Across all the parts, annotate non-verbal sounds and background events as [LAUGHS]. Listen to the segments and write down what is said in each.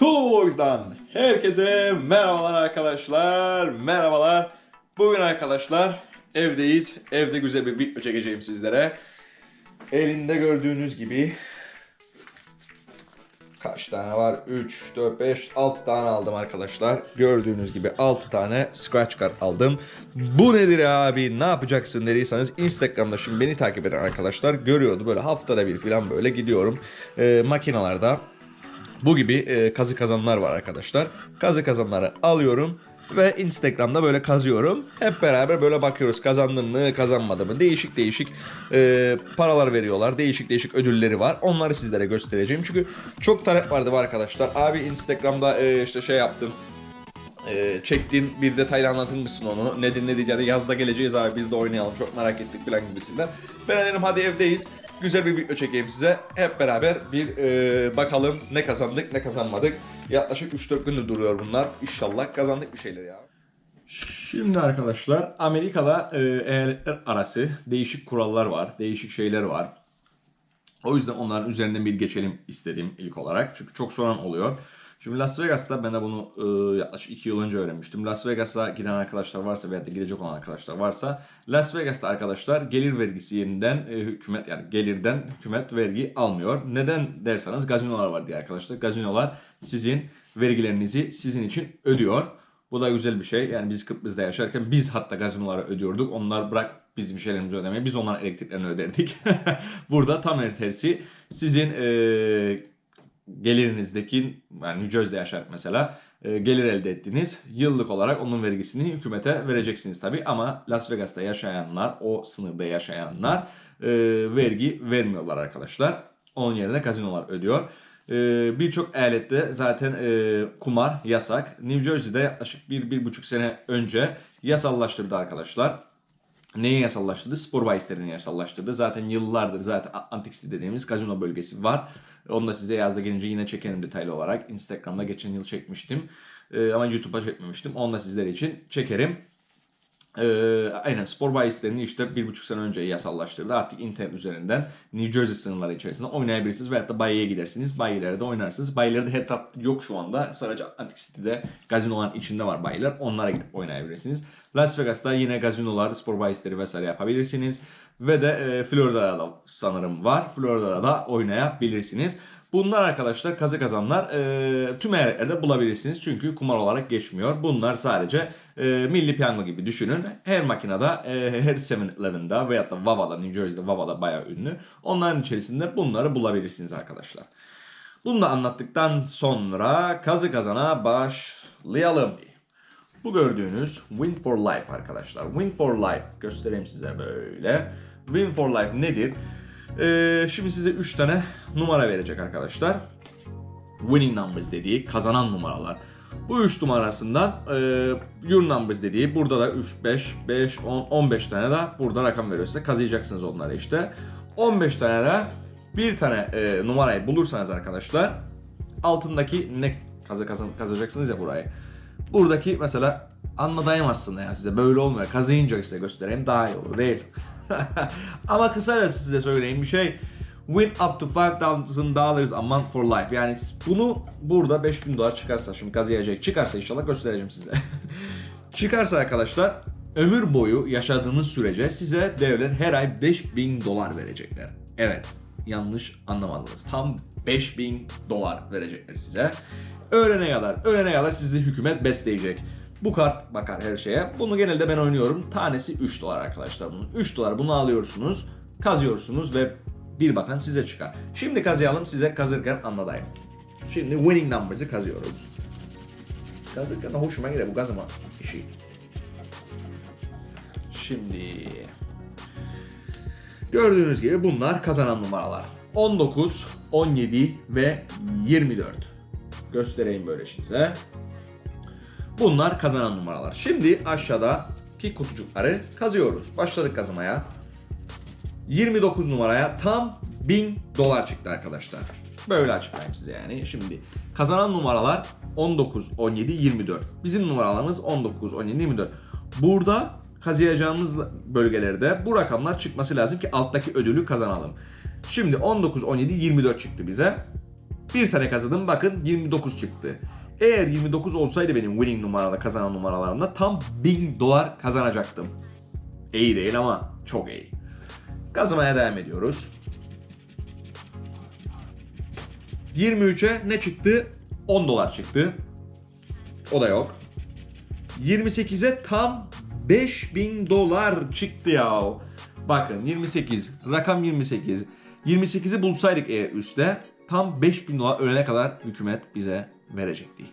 Toolbox'dan herkese merhabalar arkadaşlar. Merhabalar. Bugün arkadaşlar evdeyiz. Evde güzel bir video çekeceğim sizlere. Elinde gördüğünüz gibi kaç tane var? 3, 4, 5, 6 tane aldım arkadaşlar. Gördüğünüz gibi 6 tane scratch card aldım. Bu nedir abi? Ne yapacaksın dediyseniz Instagram'da şimdi beni takip eden arkadaşlar görüyordu. Böyle haftada bir falan böyle gidiyorum. Ee, makinalarda bu gibi e, kazı kazanlar var arkadaşlar. Kazı kazanları alıyorum ve Instagram'da böyle kazıyorum. Hep beraber böyle bakıyoruz kazandım mı kazanmadım mı. Değişik değişik e, paralar veriyorlar. Değişik değişik ödülleri var. Onları sizlere göstereceğim. Çünkü çok talep vardı arkadaşlar. Abi Instagram'da e, işte şey yaptım. E, çektiğin bir detaylı anlatır mısın onu? Nedir ne diyeceğini yazda geleceğiz abi biz de oynayalım çok merak ettik falan gibisinden. Ben dedim hadi evdeyiz. Güzel bir video çekeyim size. Hep beraber bir e, bakalım ne kazandık ne kazanmadık. Yaklaşık 3-4 gündür duruyor bunlar. İnşallah kazandık bir şeyler ya. Şimdi arkadaşlar Amerika'da e, eyaletler arası değişik kurallar var, değişik şeyler var. O yüzden onların üzerinden bir geçelim istedim ilk olarak. Çünkü çok soran oluyor. Şimdi Las Vegas'ta ben de bunu e, yaklaşık 2 yıl önce öğrenmiştim. Las Vegas'a giden arkadaşlar varsa veya da gidecek olan arkadaşlar varsa Las Vegas'ta arkadaşlar gelir vergisi yeniden e, hükümet yani gelirden hükümet vergi almıyor. Neden derseniz gazinolar var diye arkadaşlar. Gazinolar sizin vergilerinizi sizin için ödüyor. Bu da güzel bir şey. Yani biz Kıbrıs'ta yaşarken biz hatta gazinolara ödüyorduk. Onlar bırak bizim şeylerimizi ödemeyi. Biz onların elektriklerini öderdik. [LAUGHS] Burada tam tersi sizin e, gelirinizdeki yani New Jersey'de yaşarak mesela e, gelir elde ettiniz. Yıllık olarak onun vergisini hükümete vereceksiniz tabi ama Las Vegas'ta yaşayanlar, o sınırda yaşayanlar e, vergi vermiyorlar arkadaşlar. Onun yerine gazinolar ödüyor. E, Birçok eyalette zaten kumar yasak. New Jersey'de yaklaşık bir, bir buçuk sene önce yasallaştırdı arkadaşlar. Neyi yasallaştırdı? Spor bahislerini yasallaştırdı. Zaten yıllardır zaten Antik dediğimiz gazino bölgesi var. Onu da size yazda gelince yine çekerim detaylı olarak. Instagram'da geçen yıl çekmiştim. Ee, ama YouTube'a çekmemiştim. Onu da sizler için çekerim. Ee, aynen spor bahislerini işte bir buçuk sene önce yasallaştırdı. Artık internet üzerinden New Jersey sınırları içerisinde oynayabilirsiniz. Veyahut da bayiye gidersiniz. Bayilerde oynarsınız. Bayilerde her tarafta yok şu anda. Sadece Atlantic City'de gazinoların içinde var bayiler. Onlara gidip oynayabilirsiniz. Las Vegas'ta yine gazinolar, spor bahisleri vesaire yapabilirsiniz. Ve de e, Florida'da da sanırım var. Florida'da da oynayabilirsiniz. Bunlar arkadaşlar kazı kazanlar e, tüm yerlerde bulabilirsiniz. Çünkü kumar olarak geçmiyor. Bunlar sadece e, milli piyango gibi düşünün. Her makinede, e, her 7-Eleven'da veyahut da Vava'da, New Jersey'de Vava'da bayağı ünlü. Onların içerisinde bunları bulabilirsiniz arkadaşlar. Bunu da anlattıktan sonra kazı kazana başlayalım. Bu gördüğünüz Win for Life arkadaşlar. Win for Life göstereyim size böyle. Win for Life nedir? Ee, şimdi size 3 tane numara verecek arkadaşlar. Winning numbers dediği kazanan numaralar. Bu 3 numarasından e, your numbers dediği burada da 3, 5, 5, 10, 15 tane de burada rakam veriyor size. Kazıyacaksınız onları işte. 15 tane de bir tane e, numarayı bulursanız arkadaşlar altındaki ne kazı, kazı, kazacaksınız ya burayı. Buradaki mesela anlatayım aslında ya size böyle olmuyor. Kazıyınca size göstereyim daha iyi olur değil. [LAUGHS] Ama kısaca size söyleyeyim bir şey. Win up to $5,000 a month for life. Yani bunu burada 5000 dolar çıkarsa şimdi kazıyacak çıkarsa inşallah göstereceğim size. [LAUGHS] çıkarsa arkadaşlar ömür boyu yaşadığınız sürece size devlet her ay 5000 dolar verecekler. Evet yanlış anlamadınız. Tam 5000 dolar verecekler size. Ölene kadar, ölene kadar sizi hükümet besleyecek. Bu kart bakar her şeye. Bunu genelde ben oynuyorum. Tanesi 3 dolar arkadaşlar bunun. 3 dolar bunu alıyorsunuz, kazıyorsunuz ve bir bakan size çıkar. Şimdi kazıyalım size kazırken anlatayım. Şimdi winning numbers'ı kazıyoruz. Kazırken hoşuma gider bu kazıma işi. Şimdi gördüğünüz gibi bunlar kazanan numaralar. 19, 17 ve 24. Göstereyim böyle size. Bunlar kazanan numaralar. Şimdi aşağıdaki kutucukları kazıyoruz. Başladık kazımaya. 29 numaraya tam 1000 dolar çıktı arkadaşlar. Böyle açıklayayım size yani. Şimdi kazanan numaralar 19, 17, 24. Bizim numaralarımız 19, 17, 24. Burada kazıyacağımız bölgelerde bu rakamlar çıkması lazım ki alttaki ödülü kazanalım. Şimdi 19, 17, 24 çıktı bize. Bir tane kazandım bakın 29 çıktı. Eğer 29 olsaydı benim winning numaralı kazanan numaralarımda tam 1000 dolar kazanacaktım. İyi değil ama çok iyi. Kazımaya devam ediyoruz. 23'e ne çıktı? 10 dolar çıktı. O da yok. 28'e tam 5000 dolar çıktı ya. Bakın 28, rakam 28. 28'i bulsaydık eğer üstte tam 5000 dolar ölene kadar hükümet bize verecekti.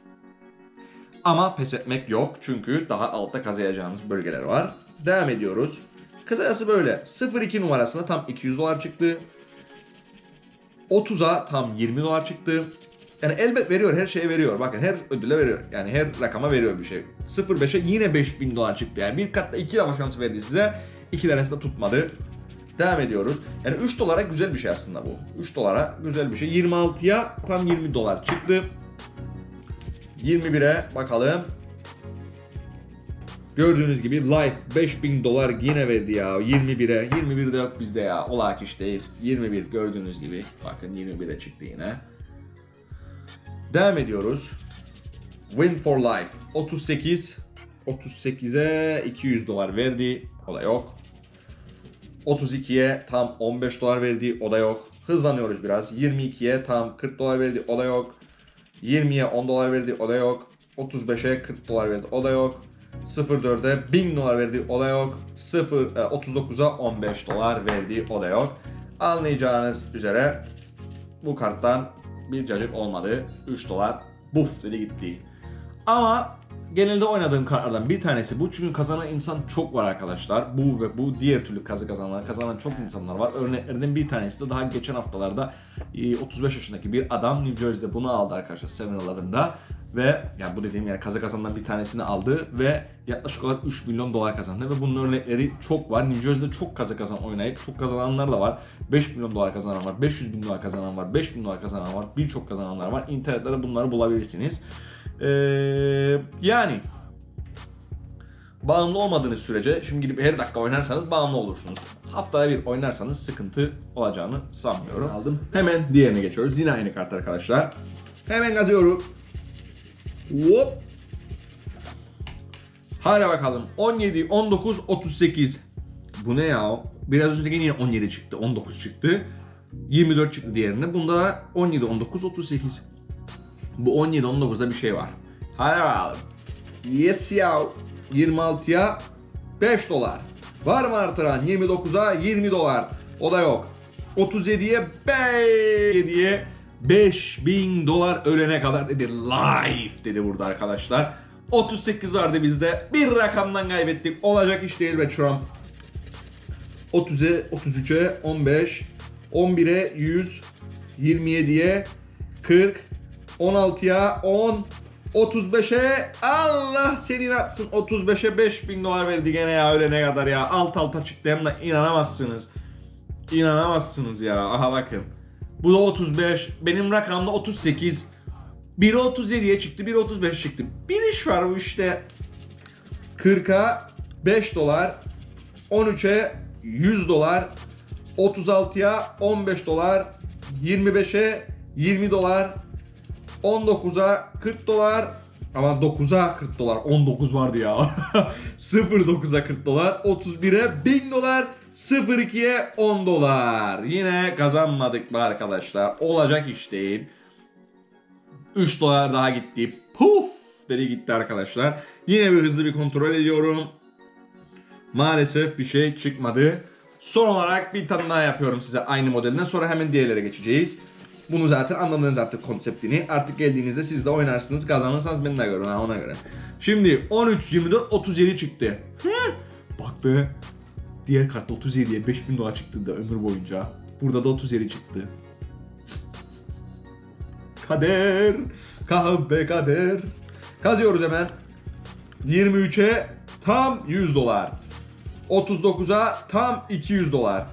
Ama pes etmek yok çünkü daha altta kazıyacağımız bölgeler var. Devam ediyoruz. Kısacası böyle 02 numarasında tam 200 dolar çıktı. 30'a tam 20 dolar çıktı. Yani elbet veriyor, her şeye veriyor. Bakın her ödüle veriyor. Yani her rakama veriyor bir şey. 05'e yine 5000 dolar çıktı. Yani bir katta iki defa şans verdi size. İki tanesi de tutmadı. Devam ediyoruz. Yani 3 dolara güzel bir şey aslında bu. 3 dolara güzel bir şey. 26'ya tam 20 dolar çıktı. 21'e bakalım. Gördüğünüz gibi Life 5000 dolar yine verdi ya 21'e. 21 de yok bizde ya. Olak iş değil. 21 gördüğünüz gibi. Bakın 21'e çıktı yine. Devam ediyoruz. Win for Life 38. 38'e 200 dolar verdi. O da yok. 32'ye tam 15 dolar verdi. O da yok. Hızlanıyoruz biraz. 22'ye tam 40 dolar verdi. O da yok. 20'ye 10 dolar verdi. O da yok. 35'e 40 dolar verdi. O da yok. 04'e 1000 dolar verdi. O da yok. 0 e, 39'a 15 dolar verdi. O da yok. Anlayacağınız üzere bu karttan bir cacık olmadı. 3 dolar buf dedi gitti. Ama genelde oynadığım kartlardan bir tanesi bu. Çünkü kazanan insan çok var arkadaşlar. Bu ve bu diğer türlü kazı kazananlar, kazanan çok insanlar var. Örneklerinden bir tanesi de daha geçen haftalarda e, 35 yaşındaki bir adam New Jersey'de bunu aldı arkadaşlar 7-Eleven'da. Ve yani bu dediğim yani kazı kazanan bir tanesini aldı ve yaklaşık olarak 3 milyon dolar kazandı. Ve bunun örnekleri çok var. New Jersey'de çok kazı kazan oynayıp çok kazananlar da var. 5 milyon dolar kazanan var, 500 bin dolar kazanan var, 5 bin dolar kazanan var, birçok kazananlar var. İnternette bunları bulabilirsiniz. Ee, yani bağımlı olmadığınız sürece şimdi gidip her dakika oynarsanız bağımlı olursunuz. Haftada bir oynarsanız sıkıntı olacağını sanmıyorum. Aldım. Hemen diğerine geçiyoruz. Yine aynı kart arkadaşlar. Hemen kazıyorum. Hop. Hadi bakalım. 17, 19, 38. Bu ne ya? Biraz önce yine 17 çıktı. 19 çıktı. 24 çıktı diğerine. Bunda 17, 19, 38. Bu 17, 19'da bir şey var. Bakalım. Yes ya. 26'ya 5 dolar. Var mı artıran? 29'a 20 dolar. O da yok. 37'ye 5. 7'ye 5000 dolar ölene kadar dedi. Life dedi burada arkadaşlar. 38 vardı bizde. Bir rakamdan kaybettik. Olacak iş değil be Trump. 30'e, 33'e 15, 11'e 100, 27'ye 40, 16'ya 10, 35'e Allah seni yapsın 35'e 5000 dolar verdi gene ya ölene kadar ya alt alta çıktı hem de inanamazsınız. İnanamazsınız ya aha bakın. Bu da 35 benim rakamda 38 biri 37'ye çıktı biri 35 çıktı. Bir iş var bu işte 40'a 5 dolar 13'e 100 dolar 36'ya 15 dolar 25'e 20 dolar 19'a 40 dolar. Ama 9'a 40 dolar 19 vardı ya. [LAUGHS] 09'a 40 dolar 31'e 1000 dolar 02'ye 10 dolar. Yine kazanmadık be arkadaşlar. Olacak iş değil. 3 dolar daha gitti. Puf! Dedi gitti arkadaşlar. Yine bir hızlı bir kontrol ediyorum. Maalesef bir şey çıkmadı. Son olarak bir tane daha yapıyorum size aynı modelinden sonra hemen diğerlere geçeceğiz. Bunu zaten anladınız artık konseptini. Artık geldiğinizde siz de oynarsınız. Kazanırsanız beni de görün ha ona göre. Şimdi 13, 24, 37 çıktı. Bak be. Diğer kartta 37'ye 5000 dolar çıktı da ömür boyunca. Burada da 37 çıktı. Kader. Kahve kader. Kazıyoruz hemen. 23'e tam 100 dolar. 39'a tam 200 dolar.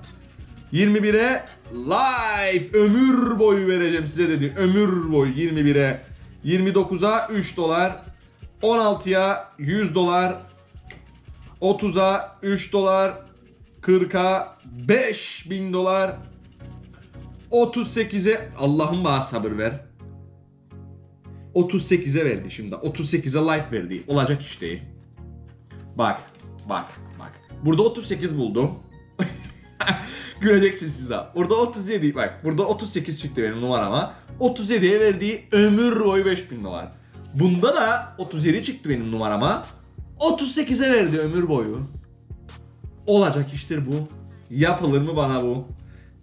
21'e live ömür boyu vereceğim size dedi. Ömür boyu 21'e. 29'a 3 dolar. 16'ya 100 dolar. 30'a 3 dolar. 40'a 5000 dolar. 38'e Allah'ım bana sabır ver. 38'e verdi şimdi. 38'e life verdi. Olacak iş değil. Bak, bak, bak. Burada 38 buldum. [LAUGHS] Göreceksiniz siz daha. Burada 37, bak burada 38 çıktı benim numarama. 37'ye verdiği ömür boyu 5000 dolar. Bunda da 37 çıktı benim numarama. 38'e verdi ömür boyu. Olacak iştir bu. Yapılır mı bana bu?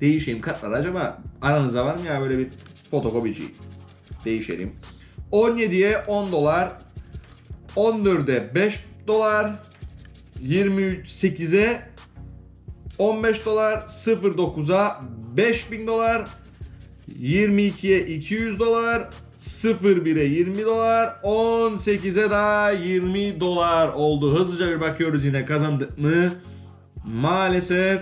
Değişeyim kartlar acaba aranızda var mı ya böyle bir fotokopici? Değişelim. 17'ye 10 dolar. 14'e 5 dolar. 28'e 15 dolar. 09'a 5000 dolar. 22'ye 200 dolar. 01'e 20 dolar. 18'e daha 20 dolar oldu. Hızlıca bir bakıyoruz yine kazandık mı? Maalesef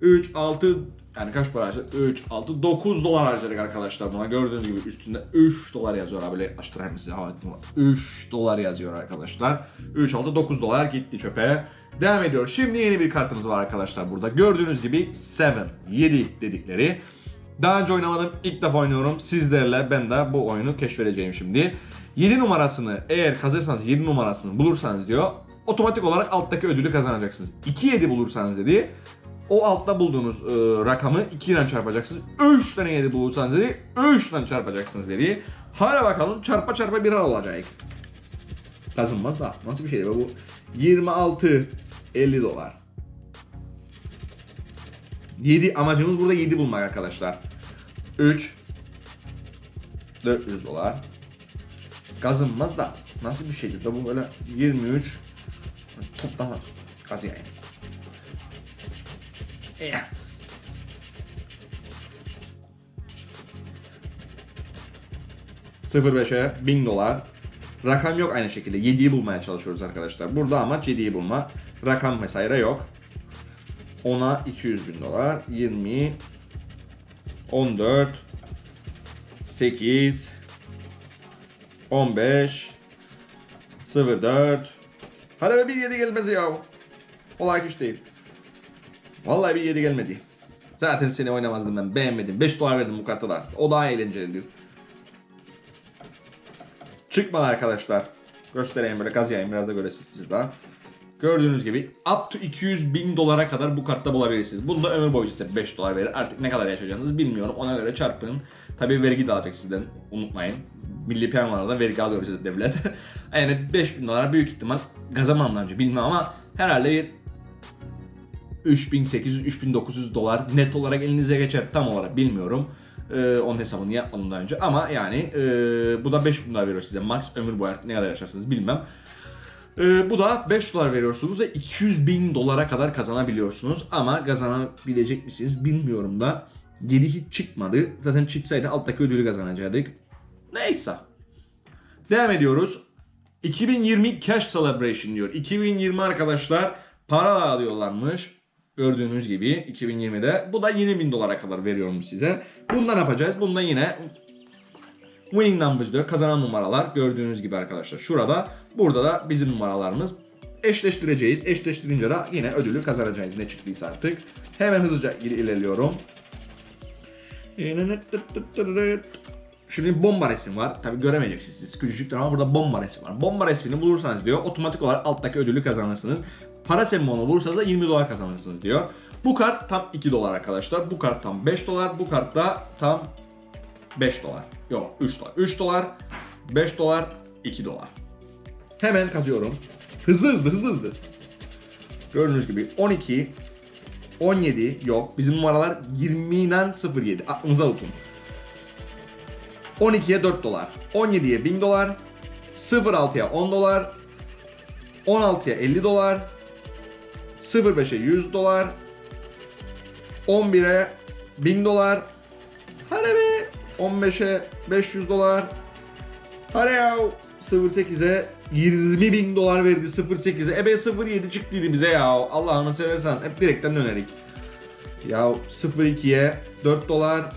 3, 6 yani kaç para harcadık? 3, 6, 9 dolar harcadık arkadaşlar buna. Gördüğünüz gibi üstünde 3 dolar yazıyor abi. Böyle açtırayım size. Ha, 3 dolar yazıyor arkadaşlar. 3, 6, 9 dolar gitti çöpe. Devam ediyor. Şimdi yeni bir kartımız var arkadaşlar burada. Gördüğünüz gibi 7, 7 dedikleri. Daha önce oynamadım. ilk defa oynuyorum. Sizlerle ben de bu oyunu keşfedeceğim şimdi. 7 numarasını eğer kazırsanız 7 numarasını bulursanız diyor otomatik olarak alttaki ödülü kazanacaksınız. 2-7 bulursanız dedi o altta bulduğunuz e, rakamı 2 ile çarpacaksınız. 3 tane 7 bulursanız dedi 3 tane çarpacaksınız dedi. Hadi bakalım çarpa çarpa bir olacak. Kazınmaz da nasıl bir şey bu? 26 50 dolar. 7 amacımız burada 7 bulmak arkadaşlar. 3 400 dolar. Kazınmaz da nasıl bir şeydir da bu böyle 23 toplama gaz yani. Eh. Sıfır beşe 1000 dolar. Rakam yok aynı şekilde. 7'yi bulmaya çalışıyoruz arkadaşlar. Burada amaç 7'yi bulma. Rakam vesaire yok. 10'a 200 bin dolar. 20 14 8 15 04 Hadi be bir 7 gelmez ya. Olay güç değil. Vallahi bir 7 gelmedi. Zaten seni oynamazdım ben. Beğenmedim. 5 dolar verdim bu karta da. O daha eğlenceli diyor. Çıkmadı arkadaşlar. Göstereyim böyle gaz yayayım biraz da göresiniz siz daha. Gördüğünüz gibi up to 200 bin dolara kadar bu kartta bulabilirsiniz. Bunu da ömür boyu size 5 dolar verir. Artık ne kadar yaşayacağınızı bilmiyorum. Ona göre çarpın. Tabi vergi dağıtacak sizden. Unutmayın. Milli piyangolarda vergi alıyor size devlet. [LAUGHS] yani 5 bin dolar büyük ihtimal kazanmam önce bilmem ama herhalde bir 3800-3900 dolar net olarak elinize geçer tam olarak bilmiyorum. Ee, onun hesabını yapmadım daha önce ama yani e, bu da 5 bin dolar veriyor size. Max ömür boyu ne kadar yaşarsınız bilmem. Ee, bu da 5 dolar veriyorsunuz ve 200 bin dolara kadar kazanabiliyorsunuz. Ama kazanabilecek misiniz bilmiyorum da. 7 hiç çıkmadı. Zaten çıksaydı alttaki ödülü kazanacaktık. Neyse. Devam ediyoruz. 2020 Cash Celebration diyor. 2020 arkadaşlar para dağıtıyorlarmış. Gördüğünüz gibi 2020'de. Bu da 20 bin dolara kadar veriyorum size. Bunda ne yapacağız? Bunda yine winning numbers diyor. Kazanan numaralar. Gördüğünüz gibi arkadaşlar. Şurada. Burada da bizim numaralarımız. Eşleştireceğiz. Eşleştirince de yine ödülü kazanacağız. Ne çıktıysa artık. Hemen hızlıca il- ilerliyorum. Şimdi bomba resmi var. Tabi göremeyeceksiniz siz küçücüktür ama burada bomba resmi var. Bomba resmini bulursanız diyor otomatik olarak alttaki ödülü kazanırsınız. Para sembolunu bulursanız da 20 dolar kazanırsınız diyor. Bu kart tam 2 dolar arkadaşlar. Bu kart tam 5 dolar. Bu kart da tam 5 dolar. Yok 3 dolar. 3 dolar, 5 dolar, 2 dolar. Hemen kazıyorum. Hızlı hızlı hızlı hızlı. Gördüğünüz gibi 12, 17 yok. Bizim numaralar 20 ile 07. Aklınıza tutun. 12'ye 4 dolar. 17'ye 1000 dolar. 06'ya 10 dolar. 16'ya 50 dolar. 05'e 100 dolar. 11'e 1000 dolar. Hadi be. 15'e 500 dolar. Hadi ya. 08'e 20 bin dolar verdi 08'e. Ebe 07 çıktıydı bize ya. Allah'ını seversen hep direkten dönerik. Ya 02'ye 4 dolar.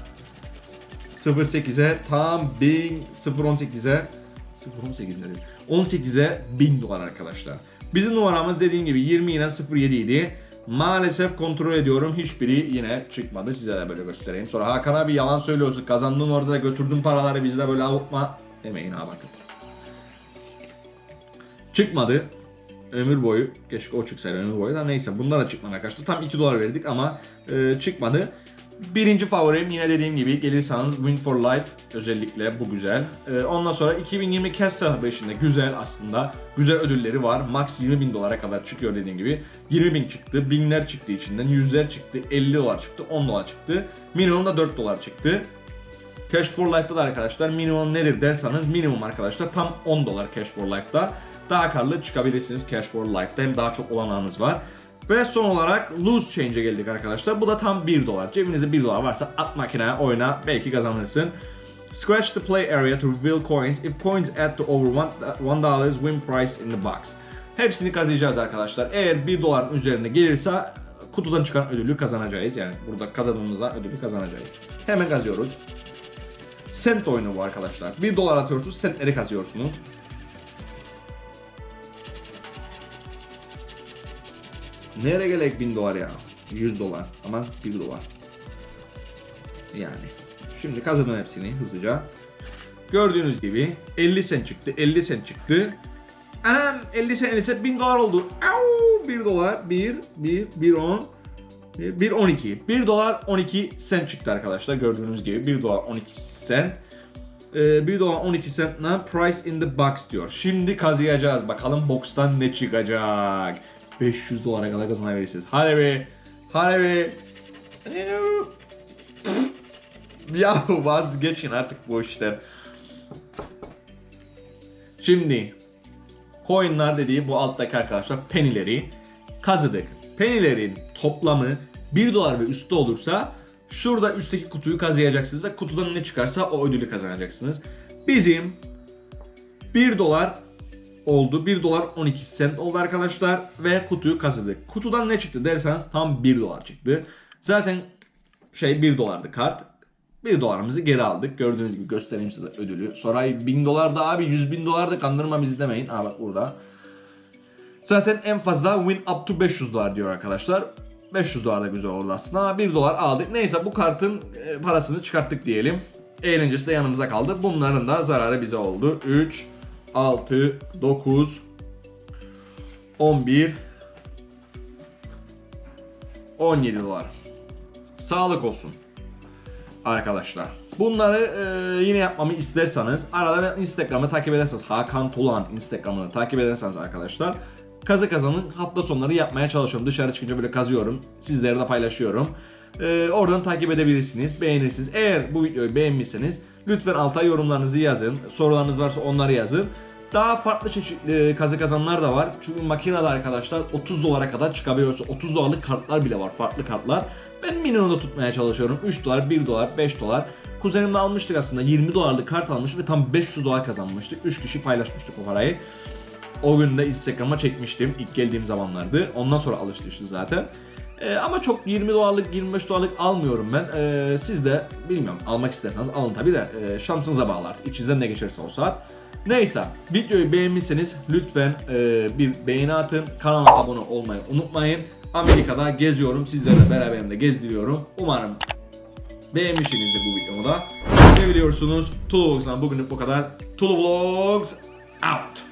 08'e tam 1000 018'e 018 ne 18'e 1000 dolar arkadaşlar. Bizim numaramız dediğim gibi 20 yine 07 idi. Maalesef kontrol ediyorum hiçbiri yine çıkmadı. Size de böyle göstereyim. Sonra Hakan abi yalan söylüyorsun. Kazandın orada da götürdün paraları bizde böyle avutma. demeyin ha bakın. Çıkmadı. Ömür boyu. Keşke o çıksaydı ömür boyu da neyse bunlar da çıkmadı arkadaşlar. Tam 2 dolar verdik ama e, çıkmadı. Birinci favorim yine dediğim gibi gelirseniz Win for Life özellikle bu güzel. E, ondan sonra 2020 Cash Celebration'da güzel aslında. Güzel ödülleri var. Max 20 bin dolara kadar çıkıyor dediğim gibi. 20 bin çıktı, binler çıktı içinden, yüzler çıktı, 50 dolar çıktı, 10 dolar çıktı. Minimum da 4 dolar çıktı. Cash for Life'da da arkadaşlar minimum nedir derseniz minimum arkadaşlar tam 10 dolar Cash for Life'da. Daha karlı çıkabilirsiniz Cash for Life'da hem daha çok olanağınız var. Ve son olarak Loose Change'e geldik arkadaşlar. Bu da tam 1 dolar. Cebinizde 1 dolar varsa at makineye oyna belki kazanırsın. Scratch the play area to reveal coins. If coins add to over 1 dollars win price in the box. Hepsini kazıyacağız arkadaşlar. Eğer 1 doların üzerine gelirse kutudan çıkan ödülü kazanacağız. Yani burada kazandığımızda ödülü kazanacağız. Hemen kazıyoruz. Cent oyunu bu arkadaşlar. 1 dolar atıyorsunuz, centleri kazıyorsunuz. Nereye gerek 1000 dolar ya? 100 dolar. Ama 1 dolar. Yani. Şimdi kazandım hepsini hızlıca. Gördüğünüz gibi 50 sen çıktı, 50 sen çıktı. Anam 50 sen 50 sen 1000 dolar oldu. Au, 1 dolar, 1, 1, 1, 10. 1 12. 1 dolar 12 sen çıktı arkadaşlar gördüğünüz gibi 1 dolar 12 sen. Ee, 1 dolar 12 cent'na price in the box diyor. Şimdi kazıyacağız bakalım box'tan ne çıkacak. 500 dolara kadar kazanabilirsiniz. Hadi be. Hadi be. ya vazgeçin artık bu işten. Şimdi coin'lar dediği bu alttaki arkadaşlar penny'leri kazıdık. Penny'lerin toplamı 1 dolar ve üstü olursa şurada üstteki kutuyu kazıyacaksınız ve kutudan ne çıkarsa o ödülü kazanacaksınız. Bizim 1 dolar oldu. 1 dolar 12 cent oldu arkadaşlar ve kutuyu kazıdık. Kutudan ne çıktı derseniz tam 1 dolar çıktı. Zaten şey 1 dolardı kart. 1 dolarımızı geri aldık. Gördüğünüz gibi göstereyim size ödülü. Soray 1000 dolar da abi 100 bin dolar da kandırma bizi demeyin. Aa bak burada. Zaten en fazla win up to 500 dolar diyor arkadaşlar. 500 dolar da güzel oldu aslında ama 1 dolar aldık. Neyse bu kartın e, parasını çıkarttık diyelim. Eğlencesi de yanımıza kaldı. Bunların da zararı bize oldu. 3, 6, 9, 11, 17 dolar. Sağlık olsun arkadaşlar. Bunları e, yine yapmamı isterseniz arada ben Instagram'ı takip ederseniz Hakan Tulan Instagram'ını takip ederseniz arkadaşlar kazı kazanın hafta sonları yapmaya çalışıyorum. Dışarı çıkınca böyle kazıyorum. Sizlere de paylaşıyorum. E, oradan takip edebilirsiniz. Beğenirsiniz. Eğer bu videoyu beğenmişseniz lütfen alta yorumlarınızı yazın. Sorularınız varsa onları yazın. Daha farklı çeşitli kazı kazanlar da var. Çünkü makinede arkadaşlar 30 dolara kadar çıkabiliyorsa 30 dolarlık kartlar bile var. Farklı kartlar. Ben minimumda tutmaya çalışıyorum. 3 dolar, 1 dolar, 5 dolar. Kuzenimle almıştık aslında 20 dolarlık kart almıştık ve tam 500 dolar kazanmıştık. 3 kişi paylaşmıştık o parayı. O gün de Instagram'a çekmiştim ilk geldiğim zamanlardı. Ondan sonra alıştı zaten. Ee, ama çok 20 dolarlık 25 dolarlık almıyorum ben. Ee, siz de bilmiyorum almak isterseniz alın tabi de e, şansınıza bağlı artık. İçinizden ne geçerse o saat. Neyse videoyu beğenmişseniz lütfen e, bir beğeni atın. Kanala abone olmayı unutmayın. Amerika'da geziyorum. Sizlerle beraberimde gezdiriyorum. Umarım beğenmişsinizdir bu videomu da. Seviliyorsunuz. Tulu Vlogs'dan bugünlük bu kadar. Tulu Vlogs out.